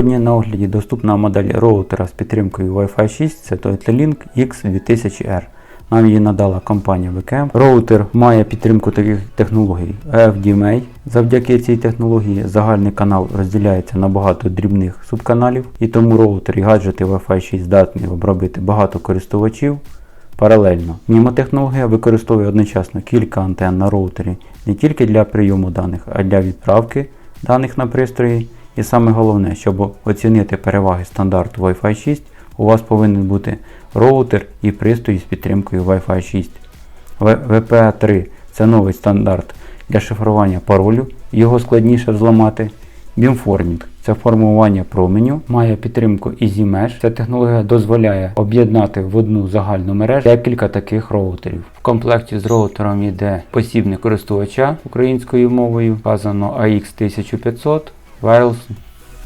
Сьогодні на огляді доступна модель роутера з підтримкою Wi-Fi 6, це Total-Link X2000R. Нам її надала компанія VKM. Роутер має підтримку таких технологій FDMA. Завдяки цій технології загальний канал розділяється на багато дрібних субканалів, і тому роутер і гаджети Wi-Fi 6 здатні обробити багато користувачів паралельно. Мімотехнологія використовує одночасно кілька антенн на роутері не тільки для прийому даних, а й для відправки даних на пристрої. І саме головне, щоб оцінити переваги стандарту Wi-Fi 6, у вас повинен бути роутер і пристрій з підтримкою Wi-Fi 6. VPA3 це новий стандарт для шифрування паролю, його складніше взламати. Beamforming – це формування променю, має підтримку EasyMesh. Ця технологія дозволяє об'єднати в одну загальну мережу декілька таких роутерів. В комплекті з роутером йде посібник користувача українською мовою, вказано AX1500 Wireless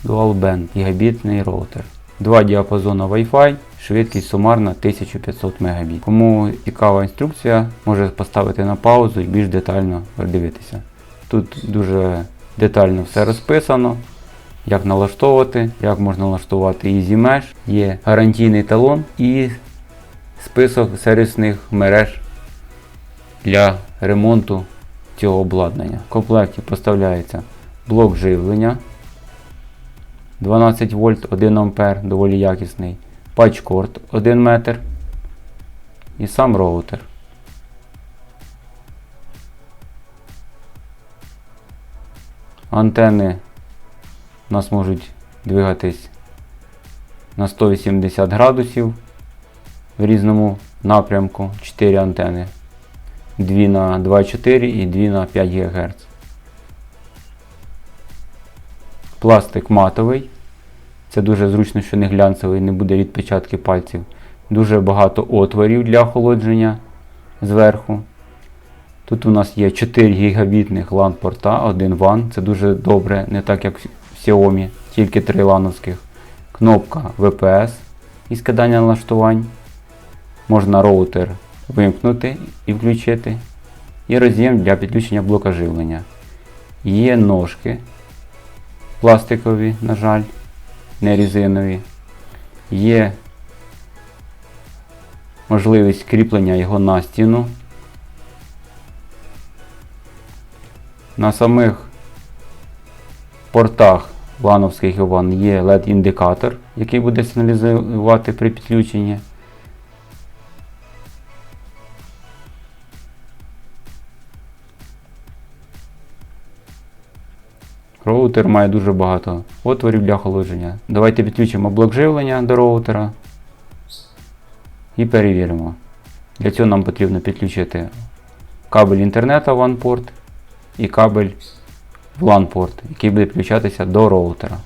Dual Band гігабітний роутер. Два діапазони Wi-Fi, швидкість сумарна 1500 Мбіт. Кому цікава інструкція, може поставити на паузу і більш детально подивитися. Тут дуже детально все розписано, як налаштовувати, як можна налаштувати Easy Mesh, є гарантійний талон і список сервісних мереж для ремонту цього обладнання. В комплекті поставляється блок живлення 12 вольт 1 ампер, доволі якісний, патчкорд 1 метр і сам роутер. Антени у нас можуть двигатись на 180 градусів в різному напрямку 4 антени. 2 на 2,4 і 2 на 5 ГГц. Пластик матовий. Це дуже зручно, що не глянцевий, не буде відпечатки пальців. Дуже багато отворів для охолодження зверху. Тут у нас є 4 гігабітних LAN порта, один WAN. Це дуже добре, не так як в Xiaomi, тільки 3 лановських. Кнопка VPS і скидання налаштувань. Можна роутер вимкнути і включити. І роз'єм для підключення блока живлення. Є ножки пластикові, на жаль, не резинові. Є можливість кріплення його на стіну. На самих портах лановських Іван є LED-індикатор, який буде сигналізувати при підключенні. Роутер має дуже багато отворів для охолодження. Давайте підключимо блок живлення до роутера і перевіримо. Для цього нам потрібно підключити кабель інтернету в LAN-порт і кабель в LAN-порт, який буде підключатися до роутера.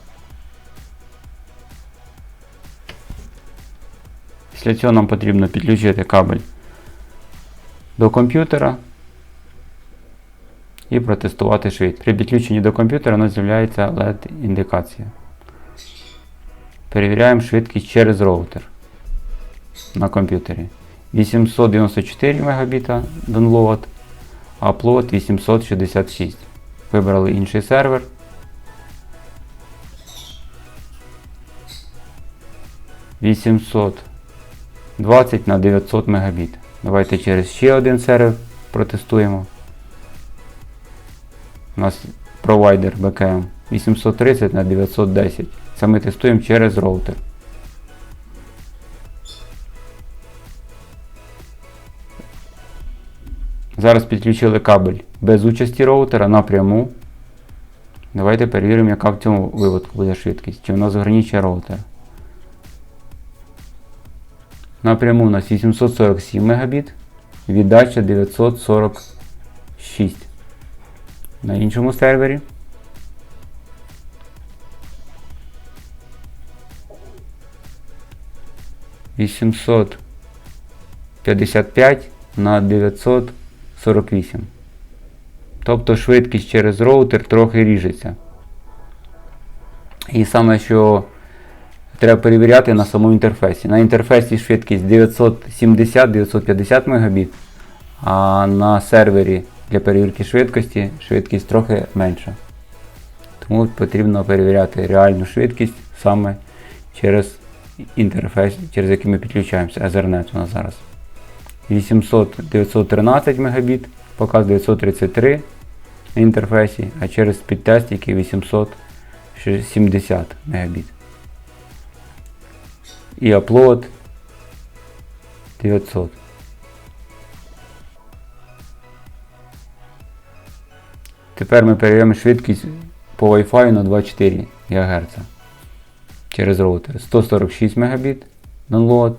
Після цього нам потрібно підключити кабель до комп'ютера і протестувати швидкість. При підключенні до комп'ютера у нас з'являється LED-індикація. Перевіряємо швидкість через роутер на комп'ютері. 894 Мбіт download, upload 866. Вибрали інший сервер. «820 на 900 Мбіт. Давайте через ще один сервер протестуємо. У нас провайдер BKM 830 на 910. Це ми тестуємо через роутер. Зараз підключили кабель без участі роутера напряму. Давайте перевіримо, яка в цьому випадку буде швидкість. Чи у нас ограничує роутер. Напряму у нас 847 Мбіт, віддача 946 на іншому сервері. Вісімсот п'ятдесят п'ять на 948. Тобто швидкість через роутер трохи ріжеться. І саме що треба перевіряти на самому інтерфейсі. На інтерфейсі швидкість 970-950 Мбіт, а на сервері для перевірки швидкості швидкість трохи менша. Тому потрібно перевіряти реальну швидкість саме через інтерфейс, через який ми підключаємося. Ethernet у нас зараз. 800 913 Мбіт, показ 933 на інтерфейсі, а через підтест, який 870 Мбіт. І upload 900. Тепер ми перевіряємо швидкість по Wi-Fi на 24 ГГц через роутер. 146 Мбіт download,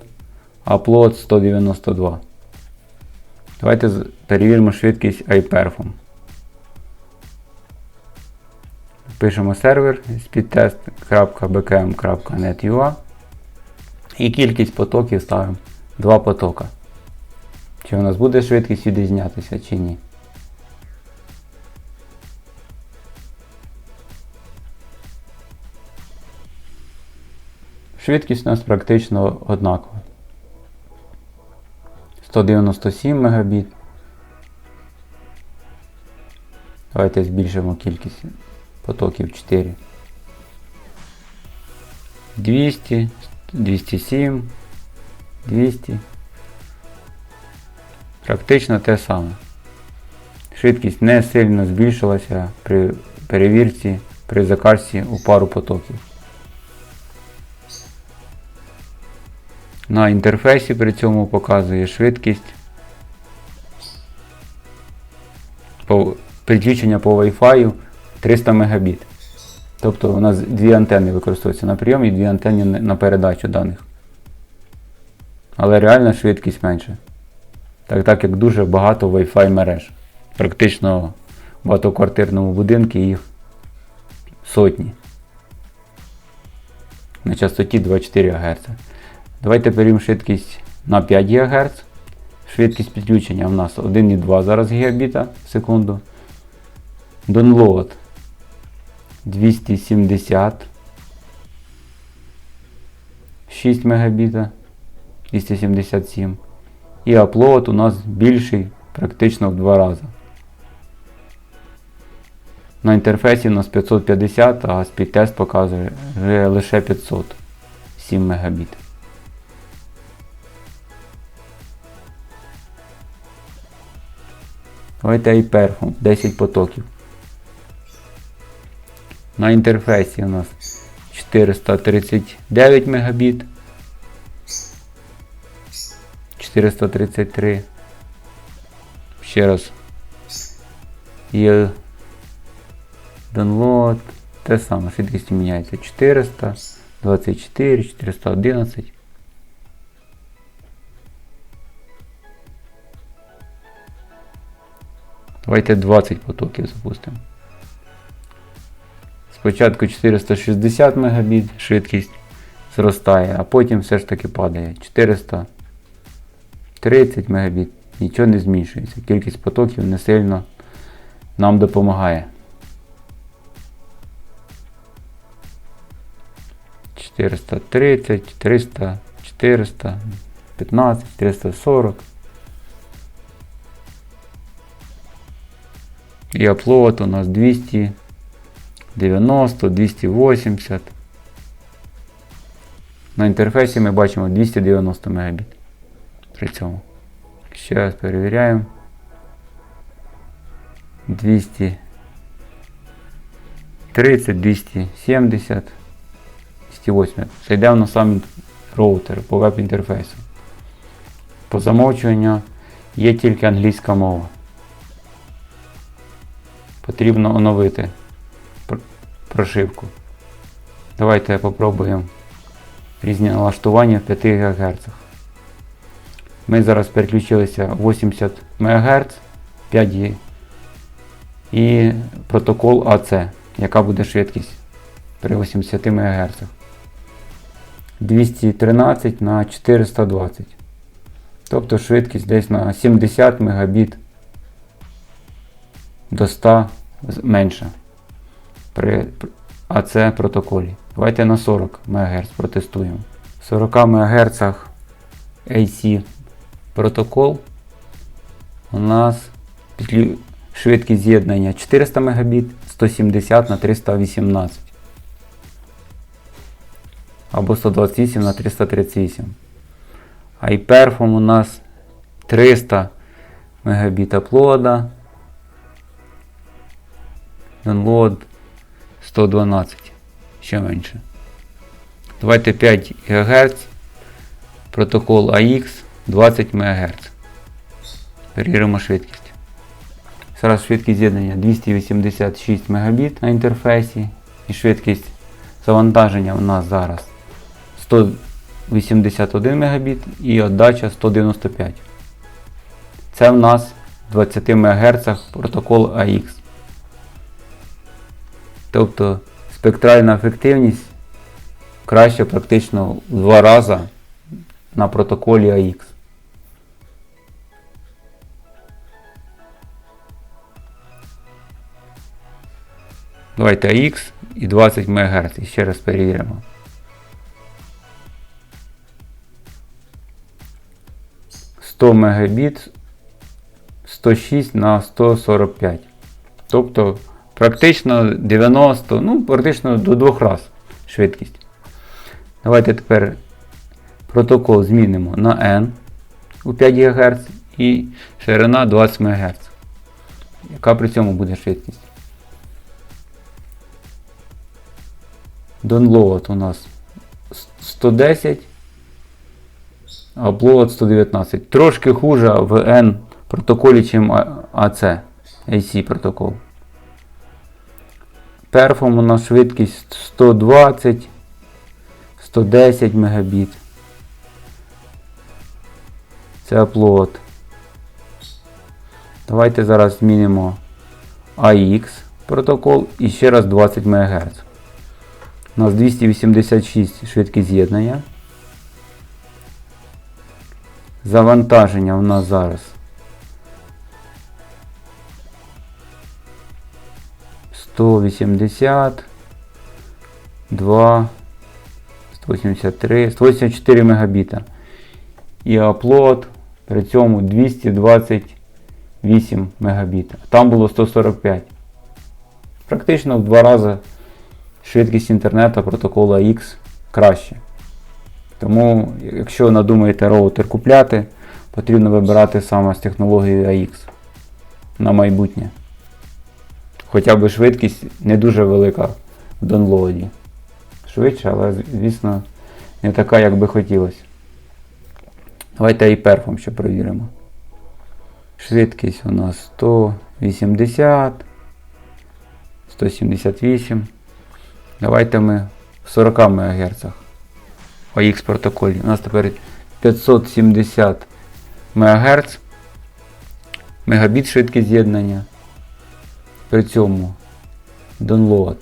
upload 192. Давайте перевіримо швидкість iPerfum. Пишемо сервер speedtest.bkm.net.ua і кількість потоків ставимо 2 потока. Чи у нас буде швидкість відрізнятися чи ні. Швидкість у нас практично однакова. 197 Мбіт. Давайте збільшимо кількість потоків 4. 200, 207, 200. Практично те саме. Швидкість не сильно збільшилася при перевірці при закачці у пару потоків. На інтерфейсі при цьому показує швидкість підключення по Wi-Fi 300 Мбіт. Тобто у нас дві антенни використовуються на прийом і дві антенни на- на передачу даних. Але реальна швидкість менша. Так, так як дуже багато Wi-Fi мереж. Практично в багатоквартирному будинку їх сотні. На частоті 24 Гц. Давайте переймемо швидкість на 5 ГГц. Швидкість підключення у нас 1,2 зараз гігабіта в секунду. Download 270 6 Мбіта 277. І upload у нас більший практично в 2 рази. На інтерфейсі у нас 550, а спідтест показує вже лише 507 Мбіт. Давайте iPerfum 10 потоків. На інтерфейсі у нас 439 Мбіт. 433. Ще раз. Є download. Те саме, швидкість міняється 400, 24, 411. Давайте 20 потоків запустимо. Спочатку 460 Мбіт швидкість зростає, а потім все ж таки падає. 430 Мбіт. Нічого не змінюється. Кількість потоків не сильно нам допомагає. 430, 300, 400, 15, 440. І upload у нас 290, 280. На інтерфейсі ми бачимо 290 Мбіт. При цьому. Ще раз перевіряємо. 230, 270, 280. Це йде на сам роутер по веб-інтерфейсу. По замовчуванню є тільки англійська мова. Потрібно оновити пр- прошивку. Давайте попробуємо різні налаштування в 5 ГГц. Ми зараз переключилися 80 МГц 5G і протокол AC, яка буде швидкість при 80 МГц. 213 на 420. Тобто швидкість десь на 70 Мбіт до 100 з- менше при АЦ протоколі. Давайте на 40 МГц протестуємо. В 40 МГц AC протокол у нас швидкість з'єднання 400 Мбіт, 170 на 318. або 128 на 338. iPerform у нас 300 Мбіт аплода. Download 112. Ще менше. Давайте 5 ГГц. Протокол AX 20 МГц. Перевіримо швидкість. Зараз швидкість з'єднання 286 Мбіт на інтерфейсі. І швидкість завантаження у нас зараз 181 Мбіт і отдача 195. Це в нас в 20 МГц протокол AX. Тобто спектральна ефективність краще практично в два рази на протоколі AX. Давайте AX і 20 МГц. І ще раз перевіримо. Сто Мбіт 106 на 145. Тобто практично 90, ну, практично до двох раз швидкість. Давайте тепер протокол змінимо на N у 5 ГГц і ширина 20 МГц. Яка при цьому буде швидкість? Download у нас 110, upload 119. Трошки хуже в N протоколі, чим AC, AC протокол. Перфом у нас швидкість 120, 110 Мбіт. Це upload. Давайте зараз змінимо AX протокол і ще раз 20 МГц. У нас 286 швидкість з'єднання. Завантаження у нас зараз 180, 2, 183, 184 мегабіта. І upload при цьому 228 мегабіта. Там було 145. Практично в два рази швидкість інтернету протоколу AX краще. Тому, якщо надумаєте роутер купляти, потрібно вибирати саме з технологією AX на майбутнє. Хоча б швидкість не дуже велика в донлоаді. Швидше, але, звісно, не така, як би хотілося. Давайте і перфом ще перевіримо. Швидкість у нас 180, 178. Давайте ми в 40 МГц по X протоколі. У нас тепер 570 МГц. Мегабіт швидкість з'єднання. При цьому download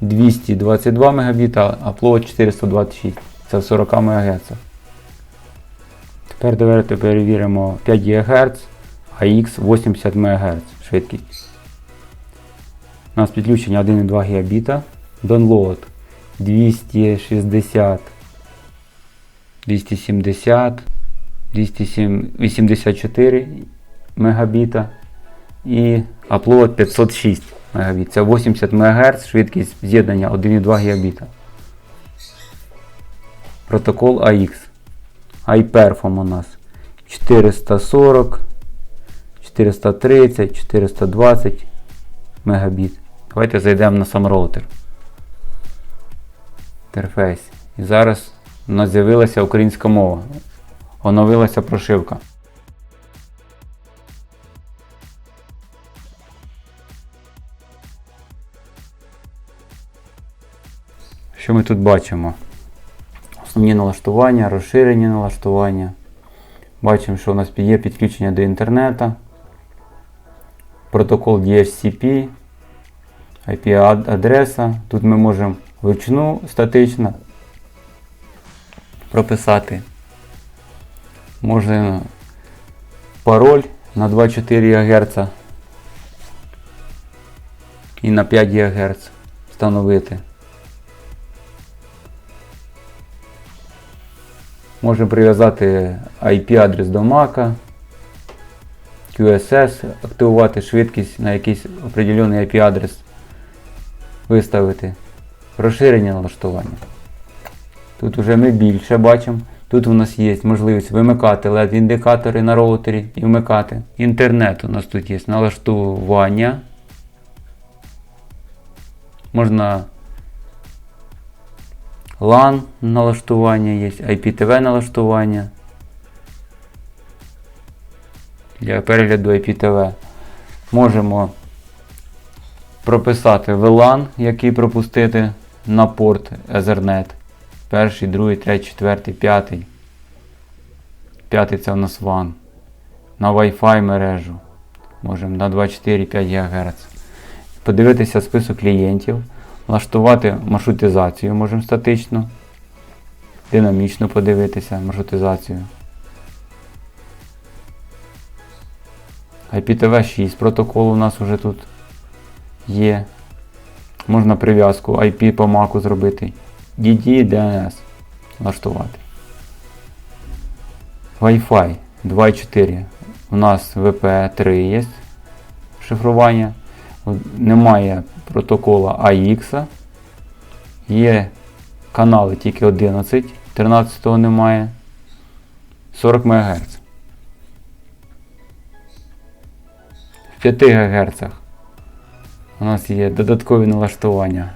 222 Мбіт, а upload 426. Це в 40 МГц. Тепер давайте перевіримо 5 ГГц, а X 80 МГц швидкість. У нас підключення 1,2 Гбіта. Download 260, 270, 284 Мегабіта і upload 506 Мбіт. Це 80 МГц, швидкість з'єднання 1,2 Гбіта. Протокол AX. iPerform у нас 440, 430, 420 Мегабіт. Давайте зайдемо на сам роутер. Інтерфейс. І зараз у нас з'явилася українська мова. Оновилася прошивка. Що ми тут бачимо? Основні налаштування, розширені налаштування. Бачимо, що у нас є підключення до інтернету. Протокол DHCP, IP-адреса. Тут ми можемо вручну статично прописати. Можна пароль на 24 ГГц і на 5 ГГц встановити. Можемо прив'язати IP-адрес до Mac, QSS, активувати швидкість на якийсь определений IP-адрес, виставити розширення налаштування. Тут вже ми більше бачимо. Тут у нас є можливість вимикати LED-індикатори на роутері і вмикати. Інтернет у нас тут є налаштування. Можна LAN налаштування є, IPTV налаштування. Для перегляду IPTV. Можемо прописати VLAN, який пропустити на порт Ethernet. Перший, другий, третій, четвертий, п'ятий. П'ятий це у нас WAN. На Wi-Fi мережу. Можемо на 24-5 ГГц. Подивитися список клієнтів. Влаштувати маршрутизацію можемо статично. Динамічно подивитися маршрутизацію. IPTV6 протокол у нас вже тут є. Можна прив'язку IP по MAC зробити. DD, DNS влаштувати. Wi-Fi 2.4. У нас VP3 є шифрування. Немає протокола AX. Є канали тільки 11, 13 немає. 40 МГц. В 5 ГГц у нас є додаткові налаштування.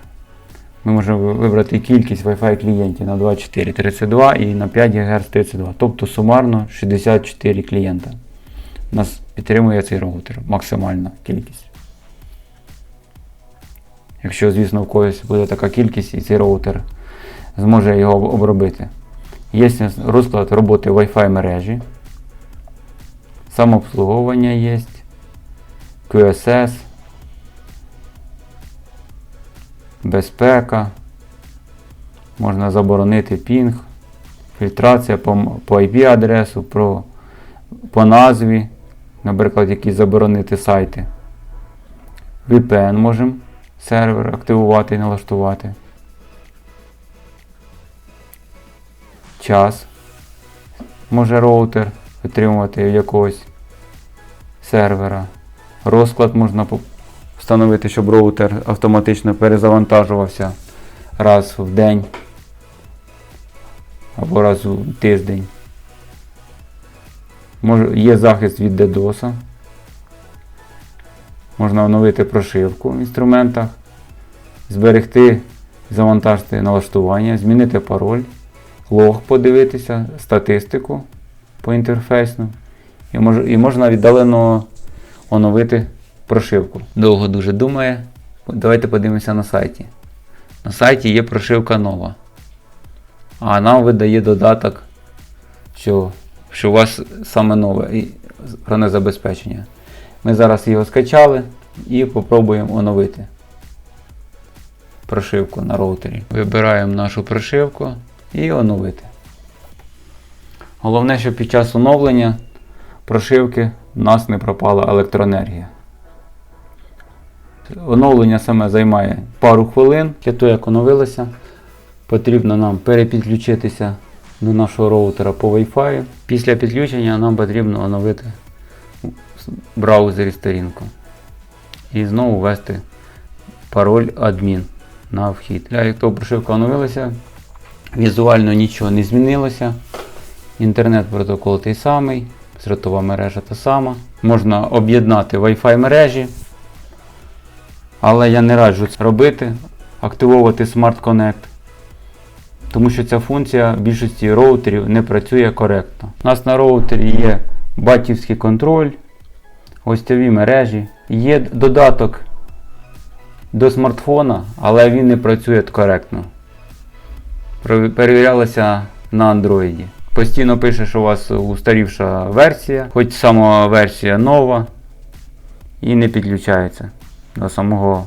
Ми можемо вибрати кількість Wi-Fi клієнтів на 24, 32 і на 5 ГГц 32. Тобто сумарно 64 клієнта. У нас підтримує цей роутер максимальна кількість. Якщо, звісно, в когось буде така кількість і цей роутер зможе його обробити. Є розклад роботи Wi-Fi мережі. Самообслуговування є. QSS. Безпека. Можна заборонити пінг, фільтрація по, по IP-адресу, про, по назві, наприклад, якісь заборонити сайти. VPN можемо сервер активувати і налаштувати. Час може роутер отримувати якогось сервера. Розклад можна встановити, щоб роутер автоматично перезавантажувався раз в день або раз у тиждень. Може, є захист від DDoS. Можна оновити прошивку в інструментах, зберегти, завантажити налаштування, змінити пароль, лог подивитися, статистику по інтерфейсну. І, мож, і можна віддалено оновити прошивку. Довго дуже думає. Давайте подивимося на сайті. На сайті є прошивка нова. А нам видає додаток, що, що у вас саме нове і бронезабезпечення. Ми зараз його скачали і попробуємо оновити прошивку на роутері. Вибираємо нашу прошивку і оновити. Головне, щоб під час оновлення прошивки в нас не пропала електроенергія. Оновлення саме займає пару хвилин. Для того, як оновилося, потрібно нам перепідключитися до нашого роутера по Wi-Fi. Після підключення нам потрібно оновити браузері сторінку. І знову ввести пароль адмін на вхід. Для того прошивка оновилася, візуально нічого не змінилося. Інтернет-протокол той самий, сротова мережа та сама. Можна об'єднати Wi-Fi мережі. Але я не раджу це робити, активовувати Smart Connect. Тому що ця функція в більшості роутерів не працює коректно. У нас на роутері є батьківський контроль, гостьові мережі. Є додаток до смартфона, але він не працює коректно. Перевірялося на Android. Постійно пише, що у вас устарівша версія, хоч сама версія нова, і не підключається до самого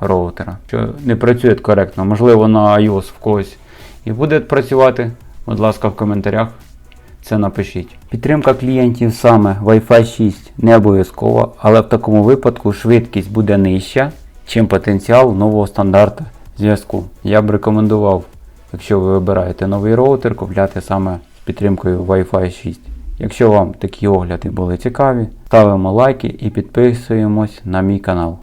роутера. Що не працює коректно. Можливо, на iOS в когось і буде працювати. Будь ласка, в коментарях це напишіть. Підтримка клієнтів саме Wi-Fi 6 не обов'язкова, але в такому випадку швидкість буде нижча, чим потенціал нового стандарту зв'язку. Я б рекомендував, якщо ви вибираєте новий роутер, купляти саме з підтримкою Wi-Fi 6. Якщо вам такі огляди були цікаві, ставимо лайки і підписуємось на мій канал.